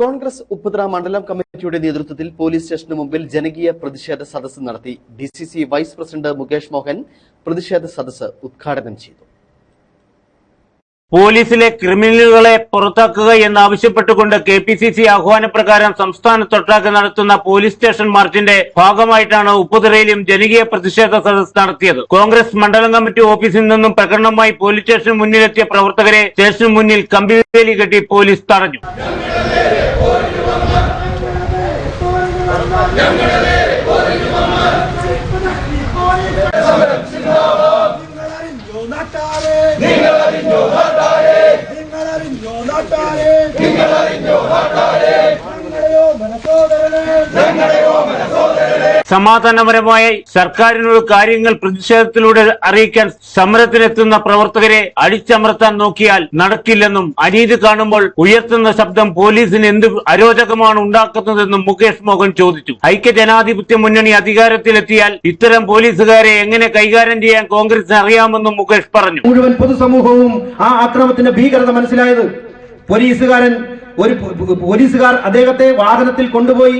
കോൺഗ്രസ് ഉപ്പുതറ മണ്ഡലം കമ്മിറ്റിയുടെ നേതൃത്വത്തിൽ പോലീസ് സ്റ്റേഷന് മുമ്പിൽ ജനകീയ പ്രതിഷേധ സദസ്സ് നടത്തി. D vice president Mukesh Mohan പ്രതിഷേധ സദസ്സ് ഉദ്ഘാടനം ചെയ്തു. പോലീസിലെ ക്രിമിനലുകളെ പുറത്താക്കുക എന്നാവശ്യപ്പെട്ടുകൊണ്ട് കെ പി സി സി ആഹ്വാനപ്രകാരം സംസ്ഥാനത്തൊട്ടാകെ നടത്തുന്ന പോലീസ് സ്റ്റേഷൻ മാർച്ചിന്റെ ഭാഗമായിട്ടാണ് ഉപ്പുതിരയിലും ജനകീയ പ്രതിഷേധ സദസ് നടത്തിയത്. കോൺഗ്രസ് മണ്ഡലം കമ്മിറ്റി ഓഫീസിൽ നിന്നും പ്രകടനമായി പോലീസ് സ്റ്റേഷന് മുന്നിലെത്തിയ പ്രവർത്തകരെ സ്റ്റേഷന് മുന്നിൽ കമ്പിവേലി കെട്ടി പോലീസ് തടഞ്ഞു. സമാധാനപരമായി സർക്കാരിനോട് കാര്യങ്ങൾ പ്രതിഷേധത്തിലൂടെ അറിയിക്കാൻ സമരത്തിനെത്തുന്ന പ്രവർത്തകരെ അടിച്ചമർത്താൻ നോക്കിയാൽ നടക്കില്ലെന്നും അനീതി കാണുമ്പോൾ ഉയർത്തുന്ന ശബ്ദം പോലീസിന് എന്ത് അരോചകമാണ് ഉണ്ടാക്കുന്നതെന്നും മുകേഷ് മോഹൻ ചോദിച്ചു. ഐക്യ ജനാധിപത്യ മുന്നണി അധികാരത്തിലെത്തിയാൽ ഇത്തരം പോലീസുകാരെ എങ്ങനെ കൈകാര്യം ചെയ്യാൻ കോൺഗ്രസിന് അറിയാമെന്നും മുകേഷ് പറഞ്ഞു. മുഴുവൻ പൊതുസമൂഹവും ആ ആക്രമത്തിന്റെ ഭീകരത മനസ്സിലായത് പോലീസുകാരൻ ഒരു പോലീസുകാർ അദ്ദേഹത്തെ വാഹനത്തിൽ കൊണ്ടുപോയി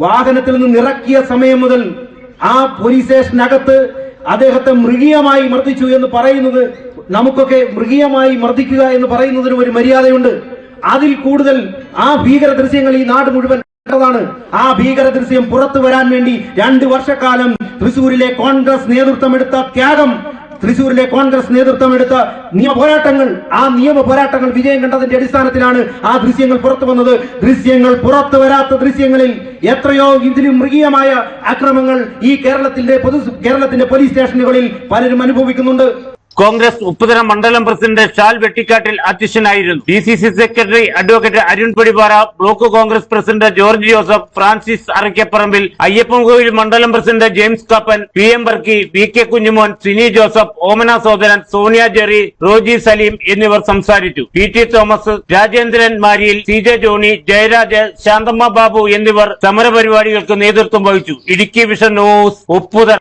വാഹനത്തിൽ നിന്ന് ഇറക്കിയ സമയം മുതൽ ആ പോലീസ് സ്റ്റേഷനകത്ത് അദ്ദേഹത്തെ മൃഗീയമായി മർദ്ദിച്ചു എന്ന് പറയുന്നത് നമുക്കൊക്കെ മൃഗീയമായി മർദ്ദിക്കുക എന്ന് പറയുന്നതിന് ഒരു മര്യാദയുണ്ട്. അതിൽ കൂടുതൽ ആ ഭീകര ദൃശ്യങ്ങൾ ഈ നാട് മുഴുവൻ ാണ് ആ ഭീകര ദൃശ്യം പുറത്തു വരാൻ വേണ്ടി രണ്ട് വർഷക്കാലം തൃശൂരിലെ കോൺഗ്രസ് നേതൃത്വം എടുത്ത ത്യാഗം തൃശൂരിലെ കോൺഗ്രസ് നേതൃത്വം എടുത്ത നിയമ പോരാട്ടങ്ങൾ ആ നിയമ പോരാട്ടങ്ങൾ വിജയം കണ്ടതിന്റെ അടിസ്ഥാനത്തിലാണ് ആ ദൃശ്യങ്ങൾ പുറത്തു വന്നത്. ദൃശ്യങ്ങൾ പുറത്തു വരാത്ത ദൃശ്യങ്ങളിൽ എത്രയോ ഇതിലും മൃഗീയമായ അക്രമങ്ങൾ ഈ കേരളത്തിന്റെ പൊതു കേരളത്തിന്റെ പോലീസ് സ്റ്റേഷനുകളിൽ പലരും അനുഭവിക്കുന്നുണ്ട്. കോൺഗ്രസ് ഉപ്പുതര മണ്ഡലം പ്രസിഡന്റ് ഷാൽ വെട്ടിക്കാട്ടിൽ അധ്യക്ഷനായിരുന്നു. D C C secretary advocate Arun Padipara block Congress president George Joseph Francis Arakkaparambil Ayyappankovil മണ്ഡലം president James Kappan P M Barki V K Kunjumon Sini Joseph Omana Sodaran Sonia Jerry Roji Saleem എന്നിവർ സംസാരിച്ചു. P T Thomas Rajendran Mariyil C J Johnny Jayaraj Shanthamma Babu എന്നിവർ സമരപരിപാടികൾക്ക് നേതൃത്വം വഹിച്ചു. Idukki vision news Upputhara.